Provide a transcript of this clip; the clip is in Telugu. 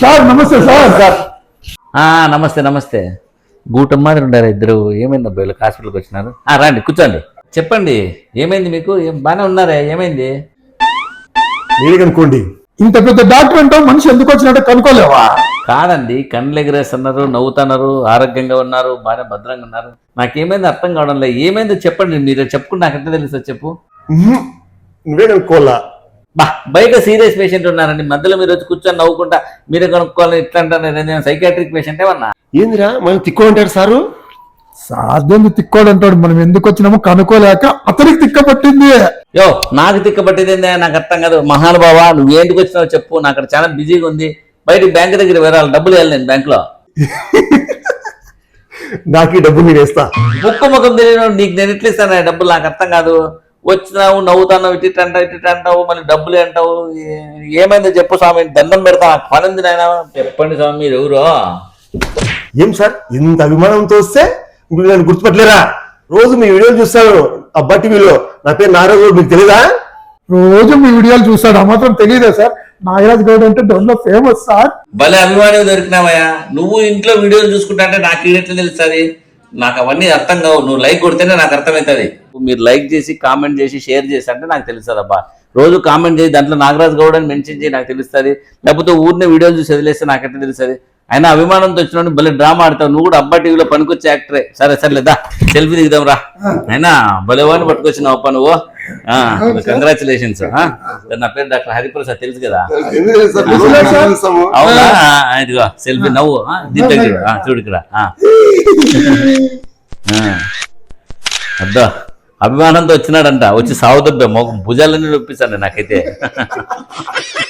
సార్ నమస్తే సార్. సార్. ఆ, నమస్తే నమస్తే. గూటం మాదిరి ఉండారు ఇద్దరు? ఏమైంది వీళ్ళకి హాస్పిటల్కి వచ్చినారు? ఆ, రండి కూర్చోండి. చెప్పండి ఏమైంది మీకు? బాగానే ఉన్నారే? ఏమైంది? మీరే కనుక్కోండి ఇంత పెద్ద డాక్టర్ అంటావు మనిషి ఎందుకు వచ్చినట్టు కనుక్కోలేవా? కాదండి కళ్ళు ఎగరేస్తున్నారు నవ్వుతున్నారు ఆరోగ్యంగా ఉన్నారు బాగానే భద్రంగా ఉన్నారు. నాకేమైంది అర్థం కావడం లేదు ఏమైందో చెప్పండి మీరు చెప్పుకుంటే నాకు ఎంత తెలుసా చెప్పు. నువ్వే కనుక్కోవాలా బా బయట సీరియస్ పేషెంట్ ఉన్నారండి. మధ్యలో మీరు వచ్చి కూర్చొని నవ్వుకుంటా మీరే కనుక్కోవాలి ఇట్లా అంటారు. నేను సైకాట్రిక్ పేషెంట్ ఏమన్నా ఏందిరా? మనం తిక్కో అంటారు సారు సాధ్యం తిక్కోడంటాడు? మనం ఎందుకు వచ్చినామో కనుక్కోలేక అతనికి తిక్క పట్టింది యో నాకు తిక్కబట్టిందే నాకు అర్థం కాదు. మహానుభావ నువ్వు ఎందుకు వచ్చినావు చెప్పు. నాకు అక్కడ చాలా బిజీగా ఉంది. బయట బ్యాంక్ దగ్గర వెళ్ళాలి డబ్బులు వెళ్ళాలి నేను బ్యాంక్లో నాకు ఈ డబ్బు నేను వేస్తా ముక్కు ముఖం తెలియను నీకు నేను ఎట్లా ఇస్తాను? డబ్బులు నాకు అర్థం కాదు. వచ్చినావు నవ్వుతావు ఇటు అంటావు ఇటు అంటావు మళ్ళీ డబ్బులు అంటావు ఏమైందో చెప్పు స్వామి దండం పెడతా నాకు పని ఉంది నాయన. చెప్పండి స్వామి మీరు ఎవరో? ఏం సార్? ఇంత అభిమానంతో వస్తే మీరు నన్ను గుర్తుపట్టలేరా? రోజు మీ వీడియోలు చూస్తాను అబ్బా టీవీలో. నా పేరు నారాజు మీకు తెలియదా రోజు మీ వీడియోలు చూస్తాడు ఆ మాత్రం తెలియదా సార్. నాగరాజ్ గౌడ్ అంటే డొల్ల ఫేమస్ సార్. భలే అభిమానం దొరికినావయ్యా. నువ్వు ఇంట్లో వీడియోలు చూసుకుంటా అంటే నాకు ఎట్లా తెలుస్తుంది? నాకు అవన్నీ అర్థం కావు. నువ్వు లైక్ కొడితేనే నాకు అర్థమవుతుంది మీరు లైక్ చేసి కామెంట్ చేసి షేర్ చేసి అంటే నాకు తెలుస్తుంది అబ్బా. రోజు కామెంట్ చేసి దాంట్లో నాగరాజ్ గౌడ్ అని మెన్షన్ చేసి నాకు తెలుస్తుంది. లేకపోతే ఊరినే వీడియోలు చూసి వదిలేస్తే నాకు ఎట్లా తెలుస్తుంది? అయినా అభిమానంతో వచ్చిన భలే డ్రామా ఆడతావు. నువ్వు కూడా అబ్బా టీవీలో పనికొచ్చే యాక్టరే సరే సర్లేదా సెల్ఫీ దిగుదాం రా. అయినా భలేవాని పట్టుకొచ్చినావు అప్ప నువ్వు. కంగ్రాచులేషన్స్ నా పేరు డాక్టర్ హరిప్రసాద్ తెలుసు కదా? అవునా? ఇదిగో సెల్ఫీ నవ్వు. దీంట్లో చూడు ఇక్కడ. అద్దా అభిమానంతో వచ్చినాడంట. వచ్చి సాగుతుంటే మొగ భుజాలన్నీ నొప్పిస్తాను నాకైతే.